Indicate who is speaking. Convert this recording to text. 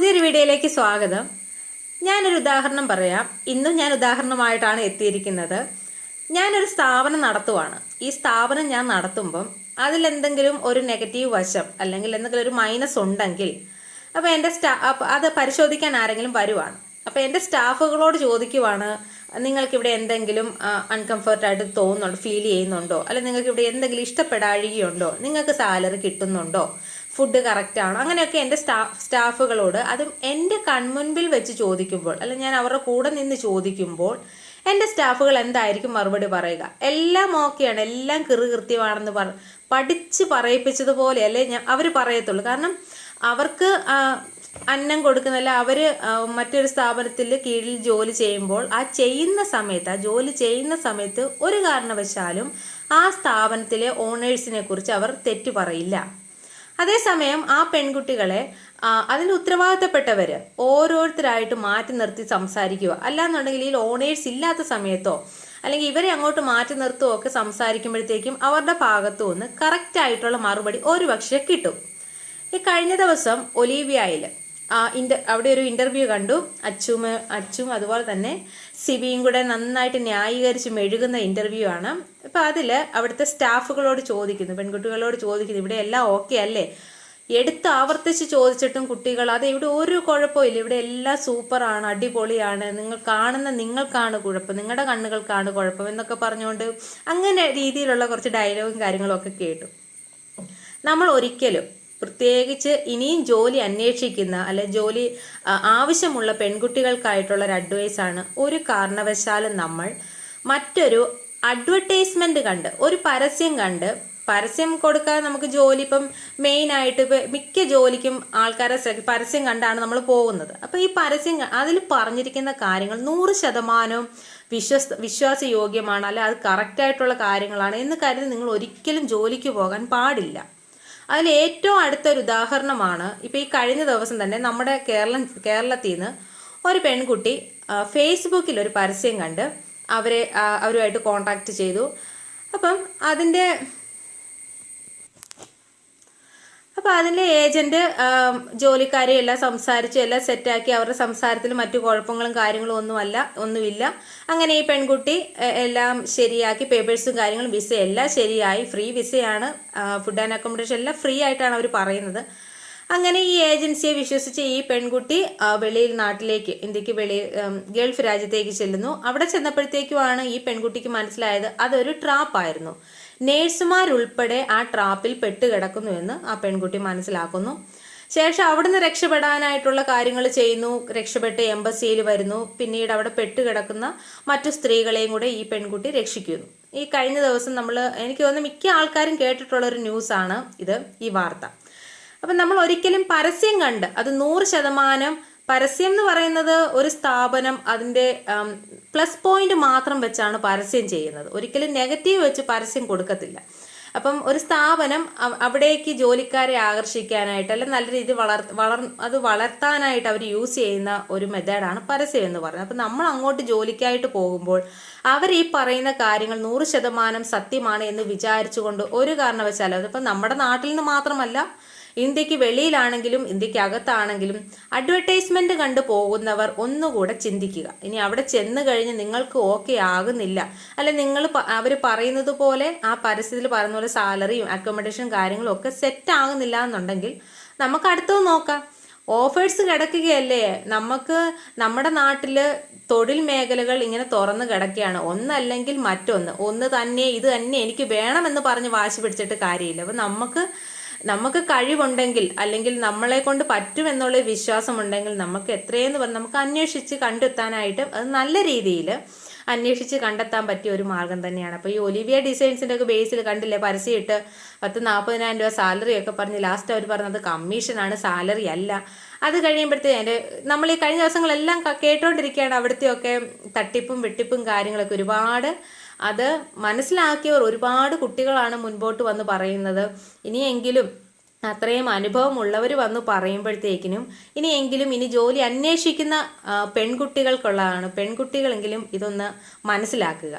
Speaker 1: പുതിയൊരു വീഡിയോയിലേക്ക് സ്വാഗതം. ഞാനൊരു ഉദാഹരണം പറയാം. ഇന്നും ഞാൻ ഉദാഹരണമായിട്ടാണ് എത്തിയിരിക്കുന്നത്. ഞാനൊരു സ്ഥാപനം നടത്തുവാണ്. ഈ സ്ഥാപനം ഞാൻ നടത്തുമ്പം അതിലെന്തെങ്കിലും ഒരു നെഗറ്റീവ് വശം അല്ലെങ്കിൽ എന്തെങ്കിലും ഒരു മൈനസ് ഉണ്ടെങ്കിൽ അപ്പോൾ എന്റെ സ്റ്റാ അത് പരിശോധിക്കാൻ ആരെങ്കിലും വരുവാണ്. അപ്പോൾ എന്റെ സ്റ്റാഫുകളോട് ചോദിക്കുവാണ് നിങ്ങൾക്കിവിടെ എന്തെങ്കിലും അൺകംഫർട്ട് ആയിട്ട് തോന്നുന്നുണ്ടോ? ഫീൽ ചെയ്യുന്നുണ്ടോ? അല്ലെങ്കിൽ നിങ്ങൾക്ക് ഇവിടെ എന്തെങ്കിലും ഇഷ്ടപ്പെടാഴികയുണ്ടോ? നിങ്ങൾക്ക് സാലറി കിട്ടുന്നുണ്ടോ? ഫുഡ് കറക്റ്റ് ആണോ. അങ്ങനെയൊക്കെ എന്റെ സ്റ്റാ സ്റ്റാഫുകളോട് അതും എന്റെ കൺമുൻപിൽ വെച്ച് ചോദിക്കുമ്പോൾ അല്ലെ ഞാൻ അവരുടെ കൂടെ നിന്ന് ചോദിക്കുമ്പോൾ എന്റെ സ്റ്റാഫുകൾ എന്തായിരിക്കും മറുപടി പറയുക? എല്ലാം ഓക്കെയാണ് എല്ലാം കൃത്യമാണെന്ന് പറ പഠിച്ച് പറയിപ്പിച്ചതുപോലെ അല്ലേ ഞാൻ അവർ പറയത്തുള്ളൂ. കാരണം അവർക്ക് അന്നം കൊടുക്കുന്നല്ല അവർ മറ്റൊരു സ്ഥാപനത്തിൽ കീഴിൽ ജോലി ചെയ്യുമ്പോൾ ആ ചെയ്യുന്ന സമയത്ത് ആ ജോലി ചെയ്യുന്ന സമയത്ത് ഒരു കാരണവശാലും ആ സ്ഥാപനത്തിലെ ഓണേഴ്സിനെ കുറിച്ച് അവർ തെറ്റു പറയില്ല. അതേസമയം ആ പെൺകുട്ടികളെ അതിന്റെ ഉത്തരവാദിത്തപ്പെട്ടവർ ഓരോരുത്തരായിട്ട് മാറ്റി നിർത്തി സംസാരിക്കുക. അല്ലാന്നുണ്ടെങ്കിൽ ഈ ഓണേഴ്സ് ഇല്ലാത്ത സമയത്തോ അല്ലെങ്കിൽ ഇവരെ അങ്ങോട്ട് മാറ്റി നിർത്തുകയോ ഒക്കെ സംസാരിക്കുമ്പോഴത്തേക്കും അവരുടെ ഭാഗത്തു നിന്ന് കറക്റ്റായിട്ടുള്ള മറുപടി ഒരു പക്ഷേ കിട്ടും. ഈ കഴിഞ്ഞ ദിവസം ഒലീവിയയിൽ ഇന്റർ അവിടെ ഒരു ഇന്റർവ്യൂ കണ്ടു. അച്ചും അച്ചും അതുപോലെ തന്നെ സിബിയും കൂടെ നന്നായിട്ട് ന്യായീകരിച്ച് മെഴുകുന്ന ഇന്റർവ്യൂ ആണ്. അപ്പം അതിൽ അവിടുത്തെ സ്റ്റാഫുകളോട് ചോദിക്കുന്നു പെൺകുട്ടികളോട് ചോദിക്കുന്നു ഇവിടെ എല്ലാം ഓക്കെ അല്ലേ? എടുത്ത് ആവർത്തിച്ച് ചോദിച്ചിട്ടും കുട്ടികൾ അത് ഇവിടെ ഒരു കുഴപ്പമില്ല ഇവിടെ എല്ലാം സൂപ്പറാണ് അടിപൊളിയാണ് നിങ്ങൾ കാണുന്ന നിങ്ങൾക്കാണ് കുഴപ്പം നിങ്ങളുടെ കണ്ണുകൾക്കാണ് കുഴപ്പം എന്നൊക്കെ പറഞ്ഞുകൊണ്ട് അങ്ങനെ രീതിയിലുള്ള കുറച്ച് ഡയലോഗും കാര്യങ്ങളും ഒക്കെ കേട്ടു. നമ്മൾ ഒരിക്കലും പ്രത്യേകിച്ച് ഇനിയും ജോലി അന്വേഷിക്കുന്ന അല്ലെ ജോലി ആവശ്യമുള്ള പെൺകുട്ടികൾക്കായിട്ടുള്ള ഒരു അഡ്വൈസാണ് ഒരു കാരണവശാലും നമ്മൾ മറ്റൊരു അഡ്വർടൈസ്മെന്റ് കണ്ട് ഒരു പരസ്യം കണ്ട് പരസ്യം കൊടുക്കാൻ നമുക്ക് ജോലി ഇപ്പം മെയിൻ ആയിട്ട് മിക്ക ജോലിക്കും ആൾക്കാരെ പരസ്യം കണ്ടാണ് നമ്മൾ പോകുന്നത്. അപ്പൊ ഈ പരസ്യം അതിൽ പറഞ്ഞിരിക്കുന്ന കാര്യങ്ങൾ നൂറ് ശതമാനവും വിശ്വസ് വിശ്വാസയോഗ്യമാണ് അല്ലെ അത് കറക്റ്റായിട്ടുള്ള കാര്യങ്ങളാണ് എന്ന് കരുതി നിങ്ങൾ ഒരിക്കലും ജോലിക്ക് പോകാൻ പാടില്ല. അതിൽ ഏറ്റവും അടുത്തൊരു ഉദാഹരണമാണ് ഇപ്പൊ ഈ കഴിഞ്ഞ ദിവസം തന്നെ നമ്മുടെ കേരളം കേരളത്തിൽ നിന്ന് ഒരു പെൺകുട്ടി ഫേസ്ബുക്കിൽ ഒരു പരസ്യം കണ്ട് അവരെ അവരുമായിട്ട് കോണ്ടാക്ട് ചെയ്തു. അപ്പം അതിന്റെ അപ്പോൾ അതിന്റെ ഏജന്റ് ജോലിക്കാരെ എല്ലാം സംസാരിച്ച് എല്ലാം സെറ്റാക്കി അവരുടെ സംസാരത്തിൽ മറ്റു കുഴപ്പങ്ങളും കാര്യങ്ങളും ഒന്നുമല്ല ഒന്നുമില്ല. അങ്ങനെ ഈ പെൺകുട്ടി എല്ലാം ശരിയാക്കി പേപ്പേഴ്സും കാര്യങ്ങളും വിസ എല്ലാം ശരിയായി. ഫ്രീ വിസയാണ് ഫുഡ് ആൻഡ് അക്കോമഡേഷൻ എല്ലാം ഫ്രീ ആയിട്ടാണ് അവർ പറയുന്നത്. അങ്ങനെ ഈ ഏജൻസിയെ വിശ്വസിച്ച് ഈ പെൺകുട്ടി വെളിയിൽ നാട്ടിലേക്ക് ഇന്ത്യയ്ക്ക് വെളി ഗൾഫ് രാജ്യത്തേക്ക് ചെല്ലുന്നു. അവിടെ ചെന്നപ്പോഴത്തേക്കുമാണ് ഈ പെൺകുട്ടിക്ക് മനസ്സിലായത് അതൊരു ട്രാപ്പായിരുന്നു നേഴ്സുമാരുൾപ്പെടെ ആ ട്രാപ്പിൽ പെട്ടുകിടക്കുന്നു എന്ന് ആ പെൺകുട്ടി മനസ്സിലാക്കുന്നു. ശേഷം അവിടുന്ന് രക്ഷപ്പെടാനായിട്ടുള്ള കാര്യങ്ങൾ ചെയ്യുന്നു. രക്ഷപ്പെട്ട് എംബസിയിൽ വരുന്നു. പിന്നീട് അവിടെ പെട്ടുകിടക്കുന്ന മറ്റു സ്ത്രീകളെയും കൂടെ ഈ പെൺകുട്ടി രക്ഷിക്കുന്നു. ഈ കഴിഞ്ഞ ദിവസം നമ്മൾ എനിക്ക് തോന്നുന്നു മിക്ക ആൾക്കാരും കേട്ടിട്ടുള്ള ഒരു ന്യൂസാണ് ഇത് ഈ വാർത്ത. അപ്പം നമ്മൾ ഒരിക്കലും പരസ്യം കണ്ട് അത് നൂറ് ശതമാനം പരസ്യം എന്ന് പറയുന്നത് ഒരു സ്ഥാപനം അതിന്റെ പ്ലസ് പോയിന്റ് മാത്രം വെച്ചാണ് പരസ്യം ചെയ്യുന്നത്. ഒരിക്കലും നെഗറ്റീവ് വെച്ച് പരസ്യം കൊടുക്കത്തില്ല. അപ്പം ഒരു സ്ഥാപനം അവ- അവിടേക്ക് ജോലിക്കാരെ ആകർഷിക്കാനായിട്ട് അല്ലെങ്കിൽ നല്ല രീതിയിൽ വളർ വളർ അത് വളർത്താനായിട്ട് അവർ യൂസ് ചെയ്യുന്ന ഒരു മെത്തേഡാണ് പരസ്യം എന്ന് പറയുന്നത്. അപ്പം നമ്മൾ അങ്ങോട്ട് ജോലിക്കായിട്ട് പോകുമ്പോൾ അവർ ഈ പറയുന്ന കാര്യങ്ങൾ നൂറ് ശതമാനം സത്യമാണ് എന്ന് വിചാരിച്ചുകൊണ്ട് ഒരു കാരണവശാലും അതിപ്പം നമ്മുടെ നാട്ടിൽ നിന്ന് മാത്രമല്ല ഇന്ത്യയ്ക്ക് വെളിയിലാണെങ്കിലും ഇന്ത്യയ്ക്ക് അകത്താണെങ്കിലും അഡ്വർടൈസ്മെന്റ് കണ്ടു പോകുന്നവർ ഒന്നുകൂടെ ചിന്തിക്കുക. ഇനി അവിടെ ചെന്ന് കഴിഞ്ഞ് നിങ്ങൾക്ക് ഓക്കെ ആകുന്നില്ല. അല്ലെ നിങ്ങൾ അവർ പറയുന്നത് പോലെ ആ പരസ്യത്തിൽ പറയുന്ന പോലെ സാലറിയും അക്കോമഡേഷൻ കാര്യങ്ങളും ഒക്കെ സെറ്റ് ആകുന്നില്ല എന്നുണ്ടെങ്കിൽ നമുക്ക് അടുത്തത് നോക്കാം. ഓഫേഴ്സ് കിടക്കുകയല്ലേ? നമുക്ക് നമ്മുടെ നാട്ടിൽ തൊഴിൽ മേഖലകൾ ഇങ്ങനെ തുറന്നു കിടക്കുകയാണ്. ഒന്നല്ലെങ്കിൽ മറ്റൊന്ന്. ഒന്ന് തന്നെ ഇത് തന്നെ എനിക്ക് വേണമെന്ന് പറഞ്ഞ് വാശി പിടിച്ചിട്ട് കാര്യമില്ല. അപ്പം നമുക്ക് നമുക്ക് കഴിവുണ്ടെങ്കിൽ അല്ലെങ്കിൽ നമ്മളെ കൊണ്ട് പറ്റുമെന്നുള്ള വിശ്വാസമുണ്ടെങ്കിൽ നമുക്ക് എത്രയെന്ന് പറഞ്ഞ് നമുക്ക് അന്വേഷിച്ച് കണ്ടെത്താനായിട്ട് അത് നല്ല രീതിയിൽ അന്വേഷിച്ച് കണ്ടെത്താൻ പറ്റിയ ഒരു മാർഗം തന്നെയാണ്. അപ്പോൾ ഈ ഒലിവിയ ഡിസൈൻസിന്റെ ഒക്കെ ബേസിൽ കണ്ടില്ലേ പരസ്യമിട്ട് പത്ത് നാൽപ്പതിനായിരം രൂപ സാലറി ഒക്കെ പറഞ്ഞ് ലാസ്റ്റ് അവർ പറഞ്ഞത് കമ്മീഷനാണ് സാലറി അല്ല. അത് കഴിയുമ്പോഴത്തേ എന്റെ നമ്മൾ ഈ കഴിഞ്ഞ ദിവസങ്ങളെല്ലാം കേട്ടോണ്ടിരിക്കുകയാണ് അവിടുത്തെയൊക്കെ തട്ടിപ്പും വെട്ടിപ്പും കാര്യങ്ങളൊക്കെ ഒരുപാട്. അത് മനസ്സിലാക്കിയവർ ഒരുപാട് കുട്ടികളാണ് മുൻപോട്ട് വന്ന് പറയുന്നത്. ഇനിയെങ്കിലും അത്രയും അനുഭവമുള്ളവർ വന്ന് പറയുമ്പോഴത്തേക്കിനും ഇനിയെങ്കിലും ഇനി ജോലി അന്വേഷിക്കുന്ന പെൺകുട്ടികൾക്കുള്ളതാണ്. പെൺകുട്ടികളെങ്കിലും ഇതൊന്ന് മനസ്സിലാക്കുക.